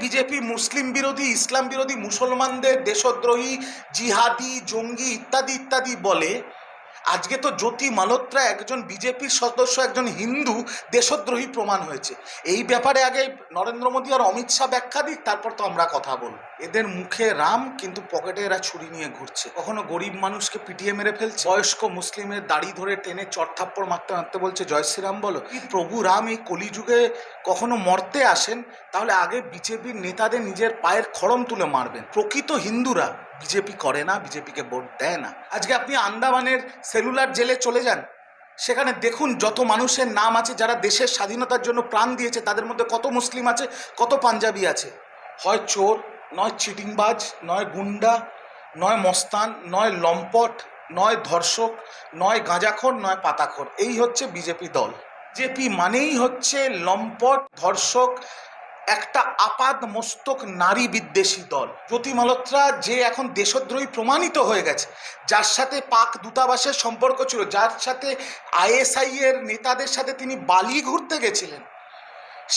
BJP মুসলিম বিরোধী ইসলাম বিরোধী মুসলমানদের দেশদ্রোহী জিহাদি জঙ্গি ইত্যাদি ইত্যাদি বলে আজকে তো জ্যোতি মালহোত্রা একজন বিজেপির সদস্য, একজন হিন্দু দেশদ্রোহী প্রমাণ হয়েছে। এই ব্যাপারে আগে নরেন্দ্র মোদী আর অমিত শাহ ব্যাখ্যা দিক, তারপর তো আমরা কথা বলব। এদের মুখে রাম, কিন্তু পকেটে এরা ছুরি নিয়ে ঘুরছে। কখনো গরিব মানুষকে পিটিয়ে মেরে ফেলছে? বয়স্ক মুসলিমের দাড়ি ধরে টেনে চটথাপ্পড় মারতে মারতে বলছে, জয় শ্রীরাম, বলো। প্রভু রাম এই কলিযুগে কখনো মরতে আসেন? তাহলে আগে বিজেপির নেতাদের নিজের পায়ের খড়ম তুলে মারবেন। প্রকৃত হিন্দুরা বিজেপি করে না, বিজেপিকে ভোট দেয় না। আজকে আপনি আন্দামানের সেলুলার জেলে চলে যান, সেখানে দেখুন যত মানুষের নাম আছে, যারা দেশের স্বাধীনতার জন্য প্রাণ দিয়েছে, তাদের মধ্যে কত মুসলিম আছে, কত পাঞ্জাবি আছে। হয় চোর, নয় চিটিংবাজ, নয় গুন্ডা, নয় মস্তান, নয় লম্পট, নয় ধর্ষক, নয় গাঁজাখোর, নয় পাতাখোর। এই হচ্ছে বিজেপি দল। বিজেপি মানেই হচ্ছে লম্পট, ধর্ষক একটা আপাদ মস্তক নারী বিদ্বেষী দল। জ্যোতি মালহোত্রা যে এখন দেশদ্রোহী প্রমাণিত হয়ে গেছে, যার সাথে পাক দূতাবাসের সম্পর্ক ছিল, যার সাথে আইএসআই এর নেতাদের সাথে তিনি বালি ঘুরতে গেছিলেন।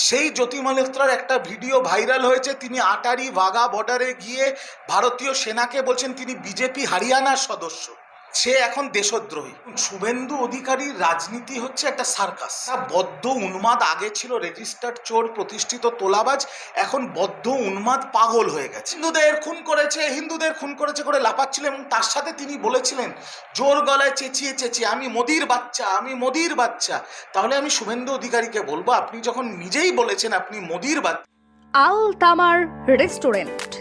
সেই জ্যোতি মালহোত্রার একটা ভিডিও ভাইরাল হয়েছে, তিনি আটারি বাগা বর্ডারে গিয়ে ভারতীয় সেনাকে বলছেন তিনি বিজেপি হরিয়ানার সদস্য। সে এখন দেশদ্রোহী। শুভেন্দু অধিকারীর রাজনীতি হচ্ছে একটা সার্কাস। বদ্ধ উন্মাদ, আগে ছিল রেজিস্টার্ড চোর, প্রতিষ্ঠিত তোলাবাজ, এখন বদ্ধ উন্মাদ পাগল হয়ে গেছে। হিন্দুদের খুন করেছে, হিন্দুদের খুন করেছে করে লাপাচ্ছিলেন এবং তার সাথে তিনি বলেছিলেন, জোর গলায় চেঁচিয়ে চেঁচিয়ে, আমি মোদির বাচ্চা, আমি মোদির বাচ্চা। তাহলে আমি শুভেন্দু অধিকারীকে বলব, আপনি যখন নিজেই বলেছেন আপনি মোদির বাচ্চা। আল তামার রেস্টুরেন্ট।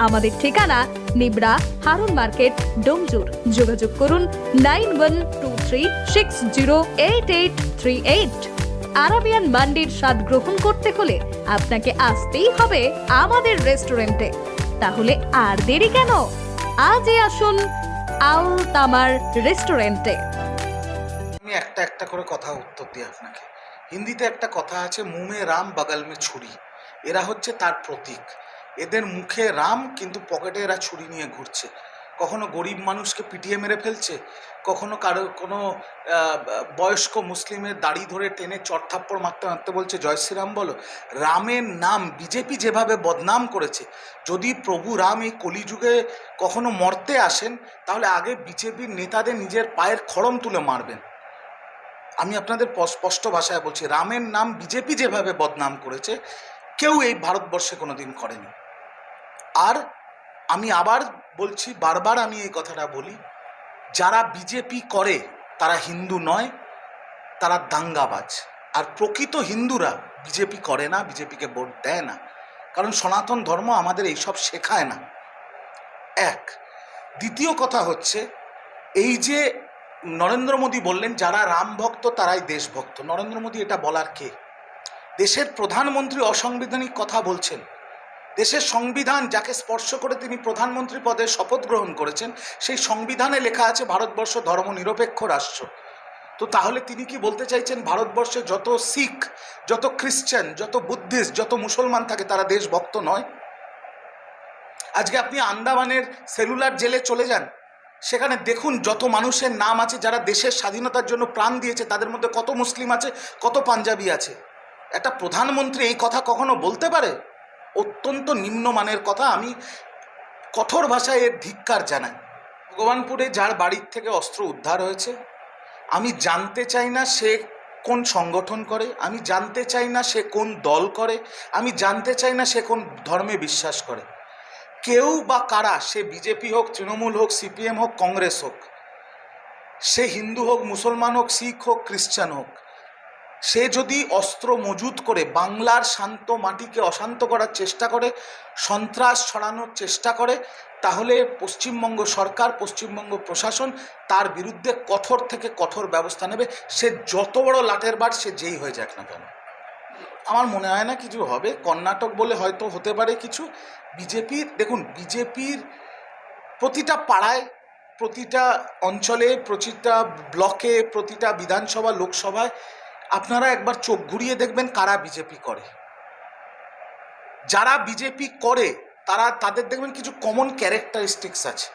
আমাদের ঠিকানা নিবড়া হারুন মার্কেট, ডোমজুর। যোগাযোগ করুন nine one two three six zero eight eight three eight. Arabian মান্ডির স্বাদ গ্রহণ করতে হলে আপনাকে আসতেই হবে আমাদের রেস্টুরেন্টে। তাহলে আর দেরি কেন? আজই আসুন আল তামার রেস্টুরেন্টে। আমি একটা একটা করে কথা উত্তর দিই আপনাকে। হিন্দিতে একটা কথা আছে, মুমে রাম বাগাল মে ছুরি। এরা হচ্ছে তার প্রতীক। এদের মুখে রাম কিন্তু পকেটে এরা ছুরি নিয়ে ঘুরছে। কখনো গরিব মানুষকে পিটিয়ে মেরে ফেলছে, কখনো কারও কোনো বয়স্ক মুসলিমের দাড়ি ধরে টেনে চটথাপ্পড় মারতে মারতে বলছে, জয় শ্রীরাম বলো। রামের নাম বিজেপি যেভাবে বদনাম করেছে, যদি প্রভু রাম এই কলিযুগে কখনো মরতে আসেন, তাহলে আগে বিজেপির নেতাদের নিজের পায়ের খড়ম তুলে মারবেন। আমি আপনাদের স্পষ্ট ভাষায় বলছি, রামের নাম বিজেপি যেভাবে বদনাম করেছে, কেউ এই ভারতবর্ষে কোনোদিন করেনি। আর আমি আবার বলছি, বারবার আমি এই কথাটা বলি, যারা বিজেপি করে, তারা হিন্দু নয়, তারা দাঙ্গাবাজ। আর প্রকৃত হিন্দুরা বিজেপি করে না, বিজেপিকে ভোট দেয় না। কারণ সনাতন ধর্ম আমাদের এইসব শেখায় না। এক। দ্বিতীয় কথা হচ্ছে, এই যে নরেন্দ্র মোদী বললেন, যারা রাম ভক্ত, তারাই দেশভক্ত নরেন্দ্র মোদী এটা বলার কে? দেশের প্রধানমন্ত্রী অসাংবিধানিক কথা বলছেন। দেশের সংবিধান যাকে স্পর্শ করে তিনি প্রধানমন্ত্রী পদে শপথ গ্রহণ করেছেন, সেই সংবিধানে লেখা আছে ভারতবর্ষ ধর্মনিরপেক্ষ রাষ্ট্র। তো তাহলে তিনি কি বলতে চাইছেন, ভারতবর্ষে যত শিখ, যত খ্রিশ্চান, যত বুদ্ধিস্ট, যত মুসলমান থাকে, তারা দেশভক্ত নয়? আজকে আপনি আন্দামানের সেলুলার জেলে চলে যান, সেখানে দেখুন যত মানুষের নাম আছে, যারা দেশের স্বাধীনতার জন্য প্রাণ দিয়েছে, তাদের মধ্যে কত মুসলিম আছে, কত পাঞ্জাবি আছে। একটা প্রধানমন্ত্রী এই কথা কখনো বলতে পারে? অত্যন্ত নিম্নমানের কথা আমি কঠোর ভাষায় এর ধিক্কার জানাই। ভগবানপুরে যার বাড়ির থেকে অস্ত্র উদ্ধার হয়েছে, আমি জানতে চাই না সে কোন সংগঠন করে, আমি জানতে চাই না সে কোন দল করে, আমি জানতে চাই না সে কোন ধর্মে বিশ্বাস করে। কেউ বা কারা, সে বিজেপি হোক, তৃণমূল হোক, সিপিএম হোক, কংগ্রেস হোক, সে হিন্দু হোক, মুসলমান হোক, শিখ হোক, খ্রিস্টান হোক সে যদি অস্ত্র মজুত করে বাংলার শান্ত মাটিকে অশান্ত করার চেষ্টা করে, সন্ত্রাস ছড়ানোর চেষ্টা করে, তাহলে পশ্চিমবঙ্গ সরকার, পশ্চিমবঙ্গ প্রশাসন তার বিরুদ্ধে কঠোর থেকে কঠোর ব্যবস্থা নেবে। সে যত বড় লাটের বার সে যেই হয়ে যাক না কেন। আমার মনে হয় না কিছু হবে। কর্ণাটক বলে হয়তো হতে পারে কিছু। বিজেপির দেখুন, বিজেপির প্রতিটা পাড়ায়, প্রতিটা অঞ্চলে, প্রতিটা ব্লকে, প্রতিটা বিধানসভা, লোকসভায় আপনারা একবার চোখ ঘুরিয়ে দেখবেন কারা বিজেপি করে। যারা বিজেপি করে, তারা, তাদের দেখবেন কিছু কমন ক্যারেক্টারিস্টিক্স আছে।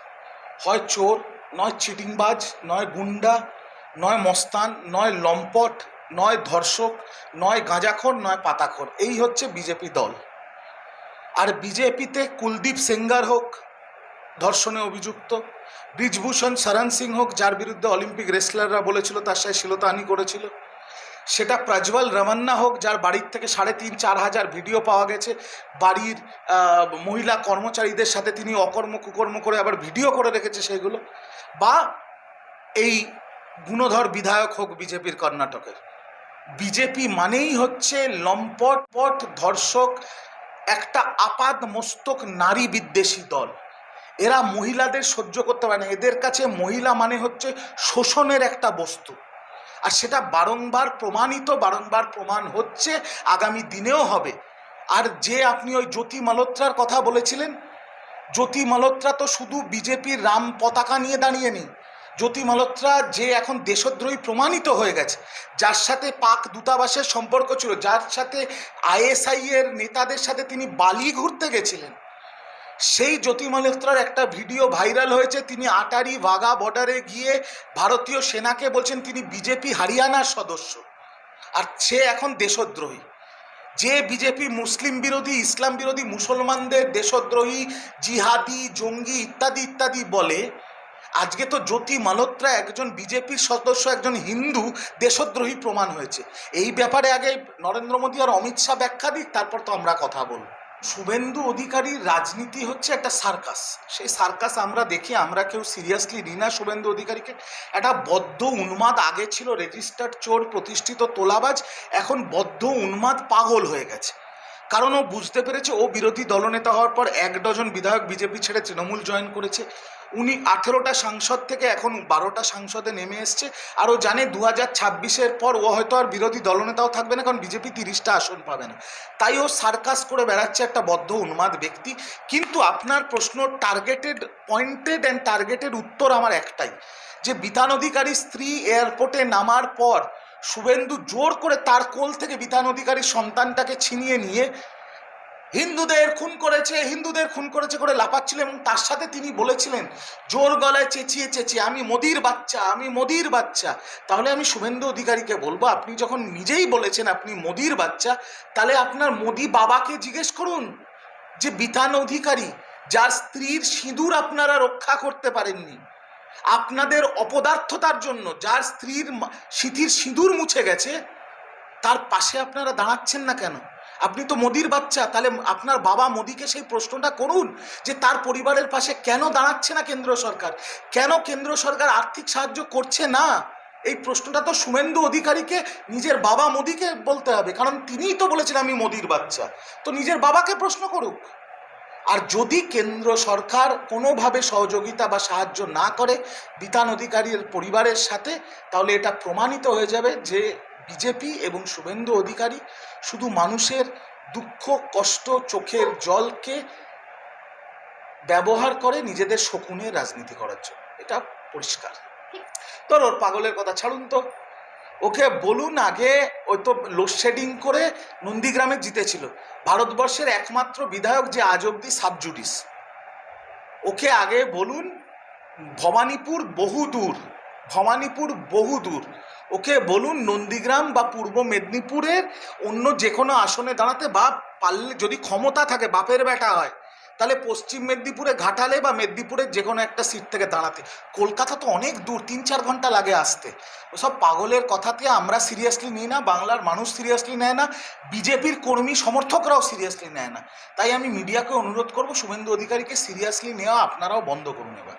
হয় চোর, নয় চিটিংবাজ, নয় গুন্ডা, নয় মস্তান, নয় লম্পট, নয় ধর্ষক, নয় গাঁজাখোর, নয় পাতাখোর। এই হচ্ছে বিজেপি দল। আর বিজেপিতে কুলদীপ সেঙ্গার হোক, ধর্ষণে অভিযুক্ত, ব্রিজভূষণ শরণ সিং হোক, যার বিরুদ্ধে অলিম্পিক রেসলাররা বলেছিল, তার সাথে শিলতাহানি করেছিল সেটা প্রজ্বল রমান্না হোক, যার বাড়ির থেকে সাড়ে তিন, চার হাজার ভিডিও পাওয়া গেছে। বাড়ির মহিলা কর্মচারীদের সাথে তিনি অকর্ম কুকর্ম করে আবার ভিডিও করে রেখেছে সেগুলো। বা এই গুণধর বিধায়ক হোক বিজেপির কর্ণাটকের। বিজেপি মানেই হচ্ছে লম্পট পট ধর্ষক, একটা আপাদ মস্তক নারী বিদ্বেষী দল। এরা মহিলাদের সহ্য করতে পারে না। এদের কাছে মহিলা মানে হচ্ছে শোষণের একটা বস্তু। আর সেটা বারংবার প্রমাণিত, বারংবার প্রমাণ হচ্ছে, আগামী দিনেও হবে। আর যে আপনি ওই জ্যোতি মালোত্রার কথা বলেছিলেন, জ্যোতি মালোত্রা তো শুধু বিজেপির রাম পতাকা নিয়ে দাঁড়িয়ে নেই। জ্যোতি মালোত্রা যে এখন দেশদ্রোহী প্রমাণিত হয়ে গেছে, যার সাথে পাক দূতাবাসের সম্পর্ক ছিল, যার সাথে আইএসআই এর নেতাদের সাথে তিনি বালি ঘুরতে গেছিলেন। সেই জ্যোতি মালোত্রার একটা ভিডিও ভাইরাল হয়েছে। তিনি আটারি বাঘা বর্ডারে গিয়ে ভারতীয় সেনাকে বলছেন, তিনি বিজেপি হরিয়ানার সদস্য। আর সে এখন দেশদ্রোহী। যে বিজেপি মুসলিম বিরোধী, ইসলাম বিরোধী, মুসলমানদের দেশদ্রোহী, জিহাদি, জঙ্গি ইত্যাদি ইত্যাদি বলে, আজকে তো জ্যোতি মালহোত্রা একজন বিজেপির সদস্য, একজন হিন্দু দেশদ্রোহী প্রমাণ হয়েছে। এই ব্যাপারে আগে নরেন্দ্র মোদী আর অমিত শাহ ব্যাখ্যা দিক, তারপর তো আমরা কথা বলব। শুভেন্দু অধিকারীর রাজনীতি হচ্ছে একটা সার্কাস। সেই সার্কাস আমরা দেখি, আমরা কেউ সিরিয়াসলি নিই না শুভেন্দু অধিকারীকে। একটা বদ্ধ উন্মাদ আগে ছিল, রেজিস্টার্ড চোর, প্রতিষ্ঠিত তোলাবাজ, এখন বদ্ধ উন্মাদ পাগল হয়ে গেছে। কারণ ও বুঝতে পেরেছে ও বিরোধী দলনেতা হওয়ার পর এক ডজন বিধায়ক বিজেপি ছেড়ে তৃণমূল জয়েন করেছে। উনি আঠেরোটা সাংসদ থেকে এখন বারোটা সাংসদে নেমে এসছে। আর ও জানে দু হাজার ছাব্বিশের পর ও হয়তো আর বিরোধী দলনেতাও থাকবে না, কারণ বিজেপি তিরিশটা আসন পাবে না। তাই ও সার্কাস করে বেড়াচ্ছে একটা বদ্ধ উন্মাদ ব্যক্তি। কিন্তু আপনার প্রশ্ন টার্গেটেড পয়েন্টেড অ্যান্ড টার্গেটেড উত্তর আমার একটাই। যে বিধান অধিকারী স্ত্রী এয়ারপোর্টে নামার পর শুভেন্দু জোর করে তার কোল থেকে বিধান অধিকারীর সন্তানটাকে ছিনিয়ে নিয়ে হিন্দুদের খুন করেছে, হিন্দুদের খুন করেছে করে লাপাচ্ছিলেন এবং তার সাথে তিনি বলেছিলেন, জোর গলায় চেঁচিয়ে চেঁচিয়ে, আমি মোদির বাচ্চা, আমি মোদির বাচ্চা। তাহলে আমি শুভেন্দু অধিকারীকে বলব, আপনি যখন নিজেই বলেছেন আপনি মোদির বাচ্চা, তাহলে আপনার মোদি বাবাকে জিজ্ঞেস করুন যে বিধান অধিকারী, যার স্ত্রীর সিঁদুর আপনারা রক্ষা করতে পারেননি। আপনাদের অপদার্থতার জন্য যার স্ত্রীর সিঁথির সিঁদুর মুছে গেছে, তার পাশে আপনারা দাঁড়াচ্ছেন না কেন? আপনি তো মোদির বাচ্চা, তাহলে আপনার বাবা মোদিকে সেই প্রশ্নটা করুন যে তার পরিবারের পাশে কেন দাঁড়াচ্ছে না কেন্দ্র সরকার? কেন কেন্দ্র সরকার আর্থিক সাহায্য করছে না? এই প্রশ্নটা তো শুভেন্দু অধিকারীকে, নিজের বাবা মোদিকে বলতে হবে, কারণ তিনিই তো বলেছেন আমি মোদির বাচ্চা। তো নিজের বাবাকে প্রশ্ন করুক। আর যদি কেন্দ্র সরকার কোনোভাবে সহযোগিতা বা সাহায্য না করে বিতান অধিকারীর পরিবারের সাথে, তাহলে এটা প্রমাণিত হয়ে যাবে যে বিজেপি এবং শুভেন্দু অধিকারী শুধু মানুষের দুঃখ, কষ্ট, চোখের জলকে ব্যবহার করে নিজেদের শকুনে রাজনীতি করার জন্য। এটা পরিষ্কার। তোর ওর পাগলের কথা, ছাড়ুন তো। ওকে বলুন আগে ওই তো লোডশেডিং করে নন্দীগ্রামে জিতেছিল। ভারতবর্ষের একমাত্র বিধায়ক যে আজ অব্দি সাবজুডিস ওকে আগে বলুন, ভবানীপুর বহু দূর, ভবানীপুর বহু দূর। ওকে বলুন নন্দীগ্রাম বা পূর্ব মেদিনীপুরের অন্য যে কোনো আসনে দাঁড়াতে বা পারলে যদি ক্ষমতা থাকে, বাপের বেটা হয় তাহলে পশ্চিম মেদিনীপুরে ঘাটালে বা মেদিনীপুরের যে কোনো একটা সিট থেকে দাঁড়াতে। কলকাতা তো অনেক দূর, তিন চার ঘণ্টা লাগে আসতে। ওসব পাগলের কথাতে আমরা সিরিয়াসলি নিই না, বাংলার মানুষ সিরিয়াসলি নেয় না, বিজেপির কর্মী সমর্থকরাও সিরিয়াসলি নেয় না। তাই আমি মিডিয়াকে অনুরোধ করব, শুভেন্দু অধিকারীকে সিরিয়াসলি নেওয়া আপনারাও বন্ধ করুন এবার।